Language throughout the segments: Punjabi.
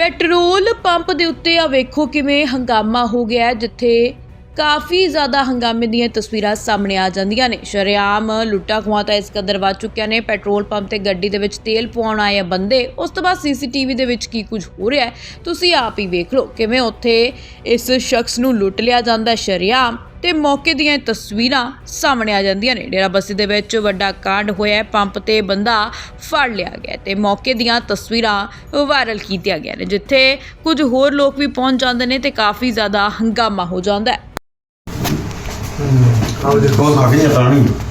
ਪੈਟਰੋਲ ਪੰਪ ਦੇ ਉੱਤੇ ਆ ਵੇਖੋ ਕਿਵੇਂ ਹੰਗਾਮਾ ਹੋ ਗਿਆ ਜਿੱਥੇ ਕਾਫੀ ਜ਼ਿਆਦਾ ਹੰਗਾਮੇ ਦੀਆਂ ਤਸਵੀਰਾਂ ਸਾਹਮਣੇ ਆ ਜਾਂਦੀਆਂ ਨੇ। ਸ਼ਰੇਆਮ ਲੁੱਟਾਂ ਖੋਹਾਂ ਤਾਂ ਇਸ ਕਦਰ ਵੱਧ ਚੁੱਕਿਆ ਨੇ। ਪੈਟਰੋਲ ਪੰਪ ਤੇ ਗੱਡੀ ਦੇ ਵਿੱਚ ਤੇਲ ਪਵਾਉਣ ਆਏ ਆ ਬੰਦੇ। ਉਸ ਤੋਂ ਬਾਅਦ ਸੀਸੀਟੀਵੀ ਦੇ ਵਿੱਚ ਕੀ ਕੁਝ ਹੋ ਰਿਹਾ ਤੁਸੀਂ ਆਪ ਹੀ ਵੇਖ ਲਓ ਕਿਵੇਂ ਉੱਥੇ ਇਸ ਸ਼ਖਸ ਨੂੰ ਲੁੱਟ ਲਿਆ ਜਾਂਦਾ ਹੈ। ਸ਼ਰੇਆਮ ਤੇ ਮੌਕੇ ਦੀਆਂ ਤਸਵੀਰਾਂ ਸਾਹਮਣੇ ਆ ਜਾਂਦੀਆਂ ਨੇ। ਡੇਰਾ ਬੱਸੀ ਦੇ ਵਿੱਚ ਵੱਡਾ ਕਾਂਡ ਹੋਇਆ ਪੰਪ ਤੇ ਬੰਦਾ ਫੜ ਲਿਆ ਗਿਆ ਹੈ ਤੇ ਮੌਕੇ ਦੀਆਂ ਤਸਵੀਰਾਂ ਵਾਇਰਲ ਕੀਤੀਆਂ ਗਿਆ ਨੇ, ਜਿੱਥੇ ਕੁਝ ਹੋਰ ਲੋਕ ਵੀ ਪਹੁੰਚ ਜਾਂਦੇ ਨੇ ਤੇ ਕਾਫੀ ਜ਼ਿਆਦਾ ਹੰਗਾਮਾ ਹੋ ਜਾਂਦਾ ਹੈ। 嗯，然就给我打个120。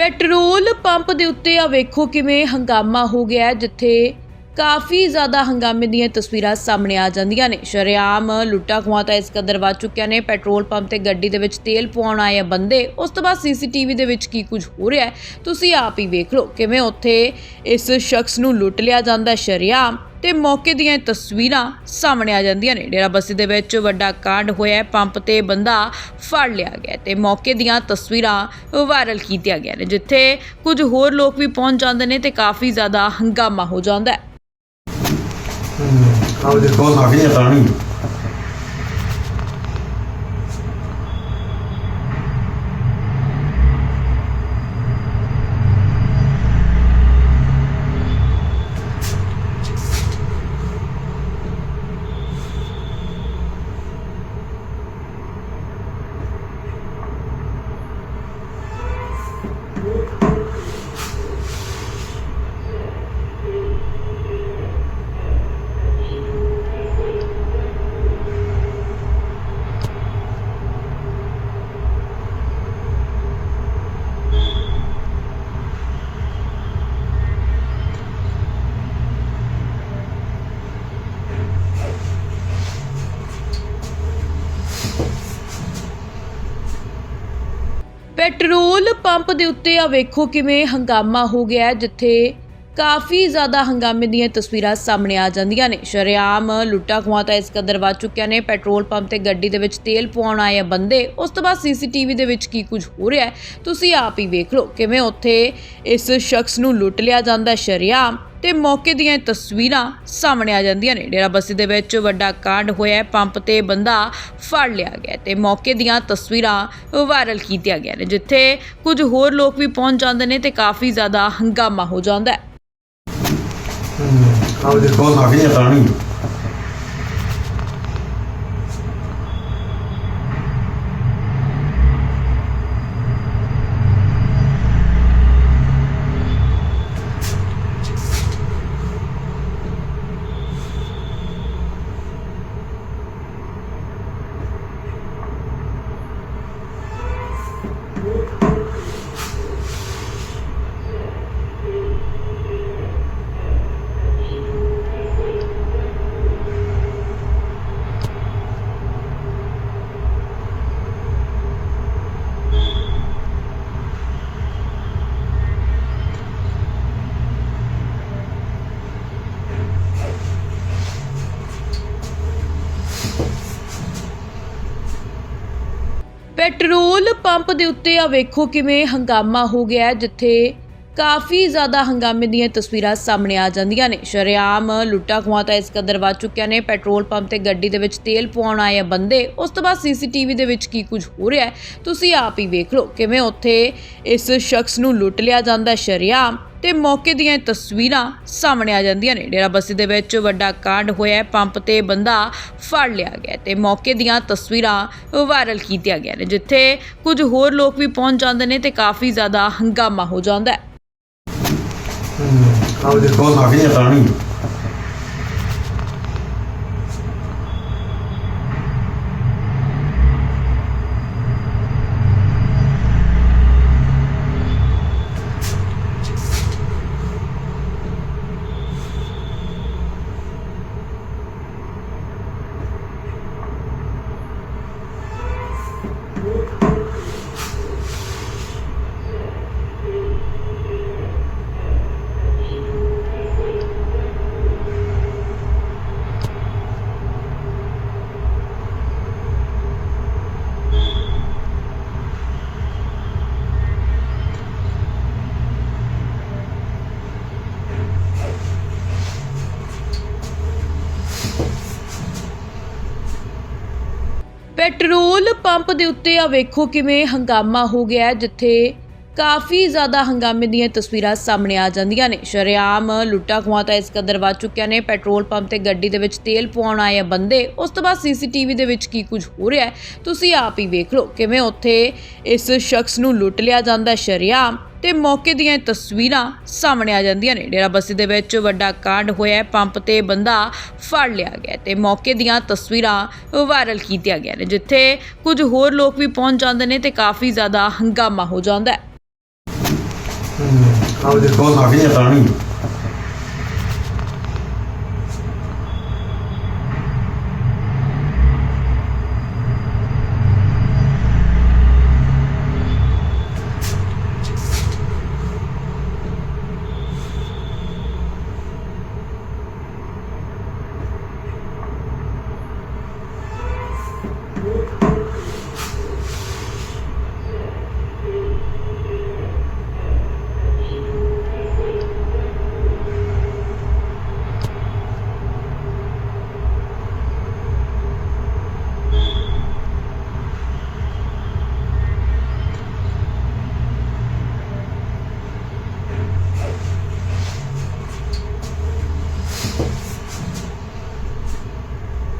ਪੈਟਰੋਲ ਪੰਪ ਦੇ ਉੱਤੇ ਆ ਵੇਖੋ ਕਿਵੇਂ ਹੰਗਾਮਾ ਹੋ ਗਿਆ ਜਿੱਥੇ ਕਾਫੀ ਜ਼ਿਆਦਾ ਹੰਗਾਮੇ ਦੀਆਂ ਤਸਵੀਰਾਂ ਸਾਹਮਣੇ ਆ ਜਾਂਦੀਆਂ ਨੇ। ਸ਼ਰੇਆਮ ਲੁੱਟਾਂ ਖੋਹਾਂ ਤਾਂ ਇਸ ਕਦਰ ਵੱਧ ਚੁੱਕਿਆ ਨੇ। ਪੈਟਰੋਲ ਪੰਪ ਤੇ ਗੱਡੀ ਦੇ ਵਿੱਚ ਤੇਲ ਪਵਾਉਣ ਆਏ ਆ ਬੰਦੇ। ਉਸ ਤੋਂ ਬਾਅਦ ਸੀਸੀਟੀਵੀ ਦੇ ਵਿੱਚ ਕੀ ਕੁਝ ਹੋ ਰਿਹਾ ਤੁਸੀਂ ਆਪ ਹੀ ਵੇਖ ਲਓ ਕਿਵੇਂ ਉੱਥੇ ਇਸ ਸ਼ਖਸ ਨੂੰ ਲੁੱਟ ਲਿਆ ਜਾਂਦਾ ਹੈ। ਸ਼ਰੇਆਮ ਤੇ ਮੌਕੇ ਦੀਆਂ ਤਸਵੀਰਾਂ ਸਾਹਮਣੇ ਆ ਜਾਂਦੀਆਂ ਨੇ। ਡੇਰਾ ਬੱਸੀ ਦੇ ਵਿੱਚ ਵੱਡਾ ਕਾਂਡ ਹੋਇਆ ਪੰਪ ਤੇ ਬੰਦਾ ਫੜ ਲਿਆ ਗਿਆ ਹੈ ਤੇ ਮੌਕੇ ਦੀਆਂ ਤਸਵੀਰਾਂ ਵਾਇਰਲ ਕੀਤੀਆਂ ਗਿਆ ਨੇ, ਜਿੱਥੇ ਕੁਝ ਹੋਰ ਲੋਕ ਵੀ ਪਹੁੰਚ ਜਾਂਦੇ ਨੇ ਤੇ ਕਾਫੀ ਜ਼ਿਆਦਾ ਹੰਗਾਮਾ ਹੋ ਜਾਂਦਾ ਹੈ। 嗯。好的我马上给你发位置 ਪੈਟਰੋਲ ਪੰਪ ਦੇ ਉੱਤੇ ਆ ਵੇਖੋ ਕਿਵੇਂ ਹੰਗਾਮਾ ਹੋ ਗਿਆ ਜਿੱਥੇ ਕਾਫੀ ਜ਼ਿਆਦਾ ਹੰਗਾਮੇ ਦੀਆਂ ਤਸਵੀਰਾਂ ਸਾਹਮਣੇ ਆ ਜਾਂਦੀਆਂ ਨੇ। ਸ਼ਰੇਆਮ ਲੁੱਟਾਂ ਖੋਹਾਂ ਤਾਂ ਇਸ ਕਦਰ ਵੱਧ ਚੁੱਕਿਆ ਨੇ। ਪੈਟਰੋਲ ਪੰਪ ਤੇ ਗੱਡੀ ਦੇ ਵਿੱਚ ਤੇਲ ਪਵਾਉਣ ਆਏ ਆ ਬੰਦੇ। ਉਸ ਤੋਂ ਬਾਅਦ ਸੀਸੀਟੀਵੀ ਦੇ ਵਿੱਚ ਕੀ ਕੁਝ ਹੋ ਰਿਹਾ ਤੁਸੀਂ ਆਪ ਹੀ ਵੇਖ ਲਓ ਕਿਵੇਂ ਉੱਥੇ ਇਸ ਸ਼ਖਸ ਨੂੰ ਲੁੱਟ ਲਿਆ ਜਾਂਦਾ ਹੈ। ਸ਼ਰੇਆਮ ਤੇ ਮੌਕੇ ਦੀਆਂ ਤਸਵੀਰਾਂ ਸਾਹਮਣੇ ਆ ਜਾਂਦੀਆਂ ਨੇ। ਡੇਰਾ ਬੱਸੀ ਦੇ ਵਿੱਚ ਵੱਡਾ ਕਾਂਡ ਹੋਇਆ ਪੰਪ ਤੇ ਬੰਦਾ ਫੜ ਲਿਆ ਗਿਆ ਹੈ ਤੇ ਮੌਕੇ ਦੀਆਂ ਤਸਵੀਰਾਂ ਵਾਇਰਲ ਕੀਤੀਆਂ ਗਿਆ ਨੇ, ਜਿੱਥੇ ਕੁਝ ਹੋਰ ਲੋਕ ਵੀ ਪਹੁੰਚ ਜਾਂਦੇ ਨੇ ਤੇ ਕਾਫੀ ਜ਼ਿਆਦਾ ਹੰਗਾਮਾ ਹੋ ਜਾਂਦਾ ਹੈ। Ahojte, pozdrav. ਪੈਟਰੋਲ ਪੰਪ ਦੇ ਉੱਤੇ ਆ ਵੇਖੋ ਕਿਵੇਂ ਹੰਗਾਮਾ ਹੋ ਗਿਆ ਜਿੱਥੇ ਕਾਫੀ ਜ਼ਿਆਦਾ ਹੰਗਾਮੇ ਦੀਆਂ ਤਸਵੀਰਾਂ ਸਾਹਮਣੇ ਆ ਜਾਂਦੀਆਂ ਨੇ। ਸ਼ਰੇਆਮ ਲੁੱਟਾਂ ਖੋਹਾਂ ਤਾਂ ਇਸ ਕਦਰ ਵੱਧ ਚੁੱਕਿਆ ਨੇ। ਪੈਟਰੋਲ ਪੰਪ ਤੇ ਗੱਡੀ ਦੇ ਵਿੱਚ ਤੇਲ ਪਵਾਉਣ ਆਏ ਆ ਬੰਦੇ। ਉਸ ਤੋਂ ਬਾਅਦ ਸੀਸੀਟੀਵੀ ਦੇ ਵਿੱਚ ਕੀ ਕੁਝ ਹੋ ਰਿਹਾ ਤੁਸੀਂ ਆਪ ਹੀ ਵੇਖ ਲਓ ਕਿਵੇਂ ਉੱਥੇ ਇਸ ਸ਼ਖਸ ਨੂੰ ਲੁੱਟ ਲਿਆ ਜਾਂਦਾ ਹੈ। ਸ਼ਰੇਆਮ ਤੇ ਮੌਕੇ ਦੀਆਂ ਤਸਵੀਰਾਂ ਸਾਹਮਣੇ ਆ ਜਾਂਦੀਆਂ ਨੇ। ਡੇਰਾ ਬੱਸੀ ਦੇ ਵਿੱਚ ਵੱਡਾ ਕਾਂਡ ਹੋਇਆ ਪੰਪ ਤੇ ਬੰਦਾ ਫੜ ਲਿਆ ਗਿਆ ਹੈ ਤੇ ਮੌਕੇ ਦੀਆਂ ਤਸਵੀਰਾਂ ਵਾਇਰਲ ਕੀਤੀਆਂ ਗਿਆ ਨੇ, ਜਿੱਥੇ ਕੁਝ ਹੋਰ ਲੋਕ ਵੀ ਪਹੁੰਚ ਜਾਂਦੇ ਨੇ ਤੇ ਕਾਫੀ ਜ਼ਿਆਦਾ ਹੰਗਾਮਾ ਹੋ ਜਾਂਦਾ ਹੈ। ਆਓ ਦੇਖੋ ਉਹ ਸਾਡੀਆਂ ਤਾਂ ਨਹੀਂ ਪੈਟਰੋਲ ਪੰਪ ਦੇ ਉੱਤੇ ਆ ਵੇਖੋ ਕਿਵੇਂ ਹੰਗਾਮਾ ਹੋ ਗਿਆ ਜਿੱਥੇ ਕਾਫੀ ਜ਼ਿਆਦਾ ਹੰਗਾਮੇ ਦੀਆਂ ਤਸਵੀਰਾਂ ਸਾਹਮਣੇ ਆ ਜਾਂਦੀਆਂ ਨੇ। ਸ਼ਰੇਆਮ ਲੁੱਟਾਂ ਖੋਹਾਂ ਤਾਂ ਇਸ ਕਦਰ ਵੱਧ ਚੁੱਕਿਆ ਨੇ। ਪੈਟਰੋਲ ਪੰਪ ਤੇ ਗੱਡੀ ਦੇ ਵਿੱਚ ਤੇਲ ਪਵਾਉਣ ਆਏ ਆ ਬੰਦੇ। ਉਸ ਤੋਂ ਬਾਅਦ ਸੀਸੀਟੀਵੀ ਦੇ ਵਿੱਚ ਕੀ ਕੁਝ ਹੋ ਰਿਹਾ ਤੁਸੀਂ ਆਪ ਹੀ ਵੇਖ ਲਓ ਕਿਵੇਂ ਉੱਥੇ ਇਸ ਸ਼ਖਸ ਨੂੰ ਲੁੱਟ ਲਿਆ ਜਾਂਦਾ ਹੈ। ਸ਼ਰੇਆਮ ਤੇ ਮੌਕੇ ਦੀਆਂ ਤਸਵੀਰਾਂ ਸਾਹਮਣੇ ਆ ਜਾਂਦੀਆਂ ਨੇ। ਡੇਰਾ ਬੱਸੀ ਦੇ ਵਿੱਚ ਵੱਡਾ ਕਾਂਡ ਹੋਇਆ ਪੰਪ ਤੇ ਬੰਦਾ ਫੜ ਲਿਆ ਗਿਆ ਹੈ ਤੇ ਮੌਕੇ ਦੀਆਂ ਤਸਵੀਰਾਂ ਵਾਇਰਲ ਕੀਤੀਆਂ ਗਿਆ ਨੇ, ਜਿੱਥੇ ਕੁਝ ਹੋਰ ਲੋਕ ਵੀ ਪਹੁੰਚ ਜਾਂਦੇ ਨੇ ਤੇ ਕਾਫੀ ਜ਼ਿਆਦਾ ਹੰਗਾਮਾ ਹੋ ਜਾਂਦਾ ਹੈ। ਆਓ ਦੇਖੋ ਉਹ ਸਾਡੀਆਂ ਤਾਂ ਨਹੀਂ